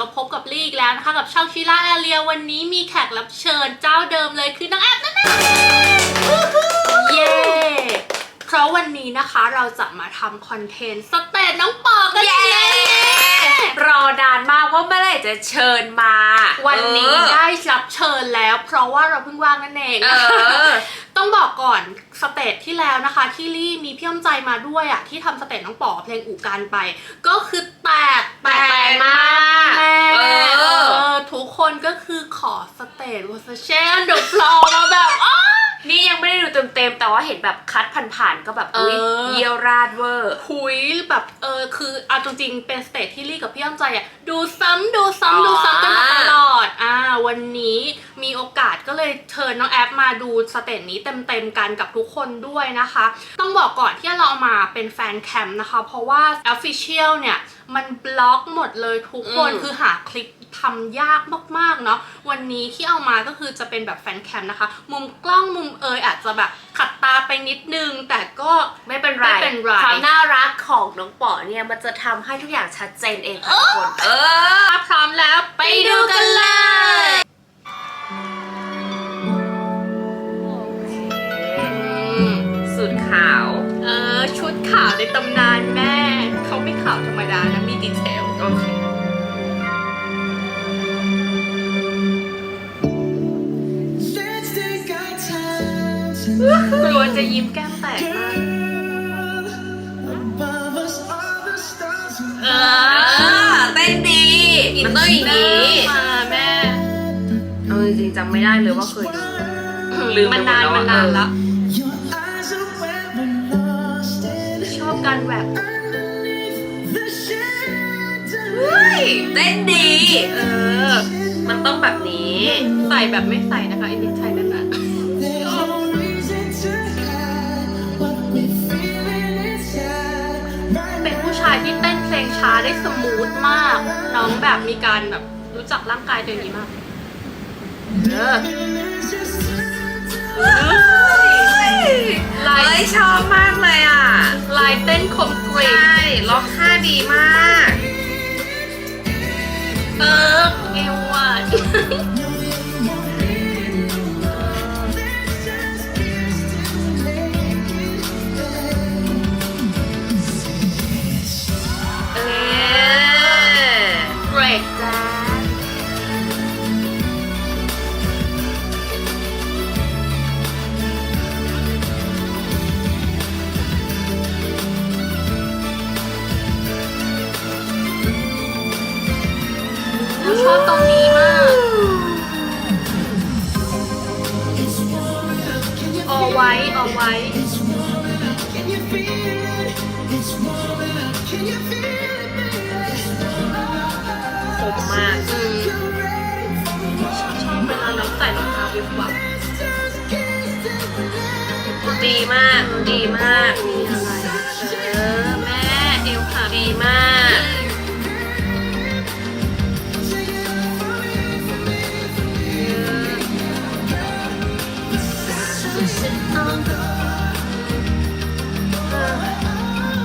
มาพบกับลี่อีกแล้วนะคะกับช่องชิล่าแอเรียวันนี้มีแขกรับเชิญเจ้าเดิมเลยคือน้องแอฟนั่นเองเย้เพราะวันนี้นะคะเราจะมาทำคอนเทนต์สเตจน้องปอกันเย้ รอนานมากว่าเมื่อไหร่จะเชิญมา วันนี้เออได้รับเชิญแล้ว เพราะว่าเราเพิ่งว่างนั่นเองเออต้องบอกก่อนสเตจที่แล้วนะคะ ที่ลี่มีพี่อ้อมใจมาด้วยอะที่ทำสเตจน้องปอเพลงอู่กันไป ก็คือแตกแตแตกมากแม่เออเออทุกคนก็คือขอสเตจวอร์เชนเดอะฟลอมาแบบอ้า นี่ยังไม่ได้ดูเต็มๆแต่ว่าเห็นแบบคัดผ่านๆก็แบบอุ้ยเออเยี่ยวราดเวอร์ หุยแบบเออคือเอาจริงๆเป็นสเตจที่ลี่กับพี่อ้อมใจอะ ดูซ้ำดูซ้ำอ๋อดูซ้ำกันมาตลอด อ่า วันนี้มีโอกาสก็เลยเชิญน้องแอปมาดูสเตจนี้เต็มๆกันกับทุกคนด้วยนะคะ ต้องบอกก่อนที่เราเอามาเป็นแฟนแคมนะคะ เพราะว่า Official เนี่ย มันบล็อกหมดเลยทุกคนอืมคือหาคลิปทำยากมากๆเนาะวันนี้ที่เอามาก็คือจะเป็นแบบแฟนแคมนะคะ มุมกล้องมุมเอยอาจจะแบบขัด ตาไปนิดนึง แต่ก็ไม่เป็นไร ไม่เป็นไร ความน่ารักของน้องป๋อเนี่ยมันจะทำให้ทุกอย่างชัดเจนเองค่ะทุกคน เออถ้าพร้อมแล้วไปดูกันเลยสุดขาว เออ ชุดขาวในตำนานแม่ เขาไม่ขาวธรรมดานะ มีดีเทล โอเค กลัวจะยิ้มแก้มแตกมากเออเต้นดีมันต้องอย่างนี้มาแม่เอาจริงๆจำไม่ได้เลยว่าเคยดูลืมไปมันหมดนานแล้วมันนานแล้วชอบการแบบเฮ้ยเต้นดี เออ มันต้องแบบนี้ ใส่แบบไม่ใส่นะคะไอ้นิดไทย ช้าได้สมูทมาก น้องแบบมีการแบบรู้จักร่างกายตัวเองดีมากเออลายเฮ้ยชอบมากเลยอะลายเต้นคมกริบใช่ล็อกท่าดีมาก เออเอวอะ ชอบตรงนี้มากเอไว้เอไว้ Can you feel it? It's warming up. Can you feel it, baby? คมมากอืมชอบเวลาน้องใส่รองเท้าวิบวับดีมาก ดีมาก มีอะไร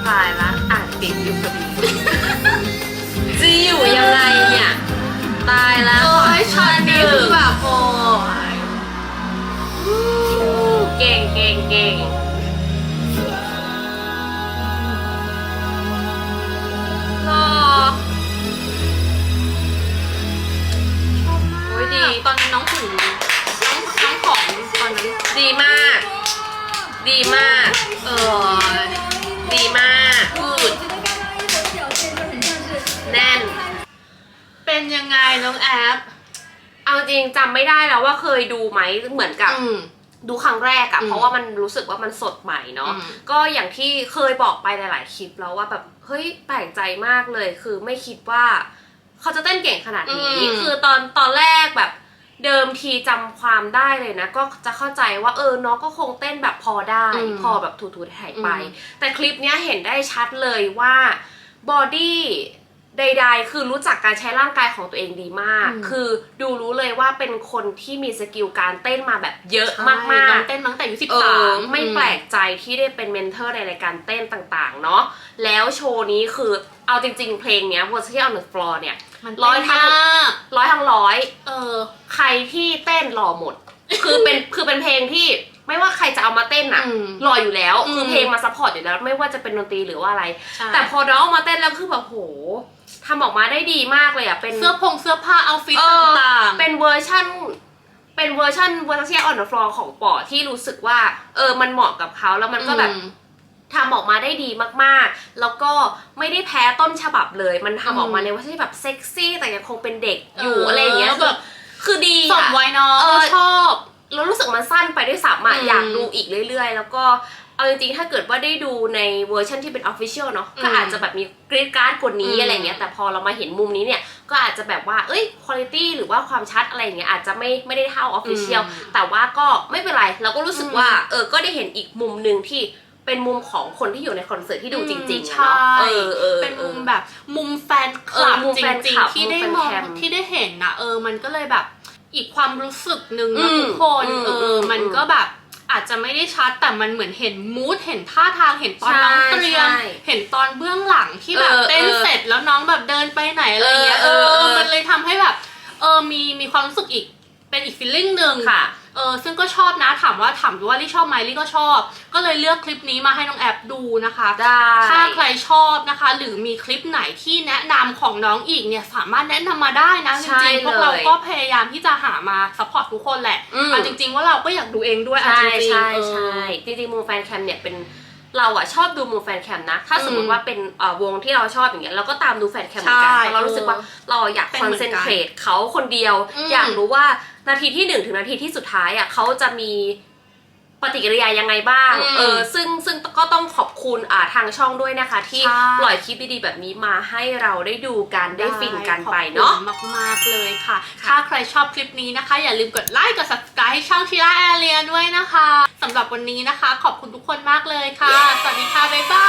ตายละอ่านติดอยู่พอดีจะอยู่ยังไงเนี่ย ตายแล้วโอ้ยช็อตนี้คือแบบโอ้ ดีมาก เออดีมากพูดแน่น เป็นยังไงน้องแอป เอาจริงจำไม่ได้แล้วว่าเคยดูไหมเหมือนกับ อืม ดูครั้งแรกอะอืมเพราะว่ามันรู้สึกว่ามันสดใหม่เนาะอืม ก็อย่างที่เคยบอกไปหลาย ๆ คลิปแล้วว่าแบบเฮ้ยแปลกใจมากเลย คือไม่คิดว่า เขาจะเต้นเก่งขนาดนี้คือตอนตอนแรกแบบ เดิมทีจำความได้เลยนะ ก็จะเข้าใจว่าเออน้องก็คงเต้นแบบพอได้อืมพอแบบถูๆถ่ายไปอืมแต่คลิปเนี้ยเห็นได้ชัดเลยว่าบอดี้ใดๆ คือรู้จักการใช้ร่างกายของตัวเองดีมากอืมคือดูรู้เลยว่าเป็นคนที่มีสกิลการเต้นมาแบบเยอะมากใช่น้องๆเต้นมาตั้งแต่อายุสิบเอสาอมไม่แปลกใจที่ได้เป็นเมนเทอร์ในรายการเต้นต่างๆ เนาะ แล้วโชว์นี้คือเอาจริงๆ เพลงเนี้ย Versace on the floor เนี่ย มันร้ร้ออยยทั้ทั้งงร้อยทั้งร้อยเออ ใครที่เต้นหล่อหมด คือเป็นคือเป็นเพลงที่ไม่ว่าใครจะเอามาเต้นอะอืมหล่ออยู่แล้วอืมคือเพลงมาซัพพอร์ตอยู่แล้ว ไม่ว่าจะเป็นดนตรีหรือว่าอะไรใช่แต่พอน้องเอามาเต้นแล้วคือแบบโหทำออกมาได้ดีมากเลยอะเป็นเสื้อผงเสื้อผ้าเอาฟิตเออต่างๆเป็นเวอร์ชั่นเป็นเวอร์ชั่นเวอร์ชันออนเดอะฟลอร์ของปอที่รู้สึกว่า เออมันเหมาะกับเขาแล้วมันก็แบบอืม ทำออกมาได้ดีมากๆ แล้วก็ไม่ได้แพ้ต้นฉบับเลย มันทำออกมาอืมในเวอร์ชันที่แบบเซ็กซี่แต่ยังคงเป็นเด็กอยู่เออออะไรอย่างเงี้ยแบบคือดีสมอะไว้เนาะเออชอบแล้วรู้สึกมันสั้นไปด้วยซ้ำอะอืมอยากดูอีกเรื่อย ๆ แล้วก็เอาจริงๆ ถ้าเกิดว่าได้ดูในเวอร์ชันที่เป็นออฟฟิเชียลเนาะอืมก็อาจจะแบบมีกรีดการ์ดกว่านี้อืมอะไรเงี้ยแต่พอเรามาเห็นมุมนี้เนี่ย ก็อาจจะแบบว่า เอ้ยคุณภาพหรือว่าความชัดอะไรเงี้ยอาจจะไม่ไม่ได้เท่าออฟฟิเชียลอืมแต่ว่าก็ไม่เป็นไร เราก็รู้สึกอืมว่าเออก็ได้เห็นอีกมุมหนึ่งที่ เป็นมุมของคนที่อยู่ในคอนเสิร์ตที่ดูจริงๆอะใช่เนาะเออเออเป็นมุมออแบบมุมแฟนคลับเออมุมจแฟนริงคลับๆที่ได้มุมมองแฟนแคมที่ได้เห็นนะเออ มันก็เลยแบบอีกความรู้สึกหนึ่งอืนะมทุกคนอืมเอออมมันอืมก็แบบอาจจะไม่ได้ชัดแต่มันเหมือนเห็นมูดเห็นท่าทางเห็นตอนใช่น้องเตรียมใช่เห็นตอนเบื้องหลังที่แบบเออเต้นเออเสร็จแล้วน้องแบบเดินไปไหนอะไรเงี้ยเอเอออเออมันเลยทำให้แบบ เออมีมีความรู้สึกอีกเป็นอีกฟีลลิ่งหนึ่งค่ะ เออซึ่งก็ชอบนะถามว่าถามว่าลี่ชอบไหมลี่ก็ชอบ ก็เลยเลือกคลิปนี้มาให้น้องแอปดูนะคะได้ ถ้าใครชอบนะคะ หรือมีคลิปไหนที่แนะนำของน้องอีกเนี่ยสามารถแนะนำมาได้นะจใช่ริงๆพวกเลยเราก็พยายามที่จะหามาซัพพอร์ตทุกคนแหละอืม เอาจริง ๆ ว่าเราก็อยากดูเองด้วยเอาใช่จริงๆใช่เออ ใช่จริงๆมุมแฟนแคมเนี่ยเป็นเราอะชอบดูมุมแฟนแคมนะ ถ้าสมมอืติมว่าเป็นเอ่อวงที่เราชอบอย่างเงี้ยเราก็ตามดูแฟนแคมเหมือนกันใช่เพราะเรารู้สึกว่าเราอยากเป็นคอนเหมือนเซกันนเทรตเขาคนเดียว อืมอยากรู้ว่า นาทีที่หนึ่งถึงนาทีที่สุดท้ายอะเขาจะมีปฏิกิริยายังไงบ้าง อืมเออ ซึ่งซึ่งก็ต้องขอบคุณอ่าทางช่องด้วยนะคะ ที่ใช่ ปล่อยคลิปดีๆแบบนี้มาให้เราได้ดูกันได้ฟินกันไปเนาะ ขอบคุณมากๆเลยค่ะ ค่ะ ถ้าใครชอบคลิปนี้นะคะ อย่าลืมกดไลค์กด subscribe ให้ช่องชิล่าแอเรียด้วยนะคะสำหรับวันนี้นะคะ ขอบคุณทุกคนมากเลยค่ะ สวัสดีค่ะ บ๊ายบา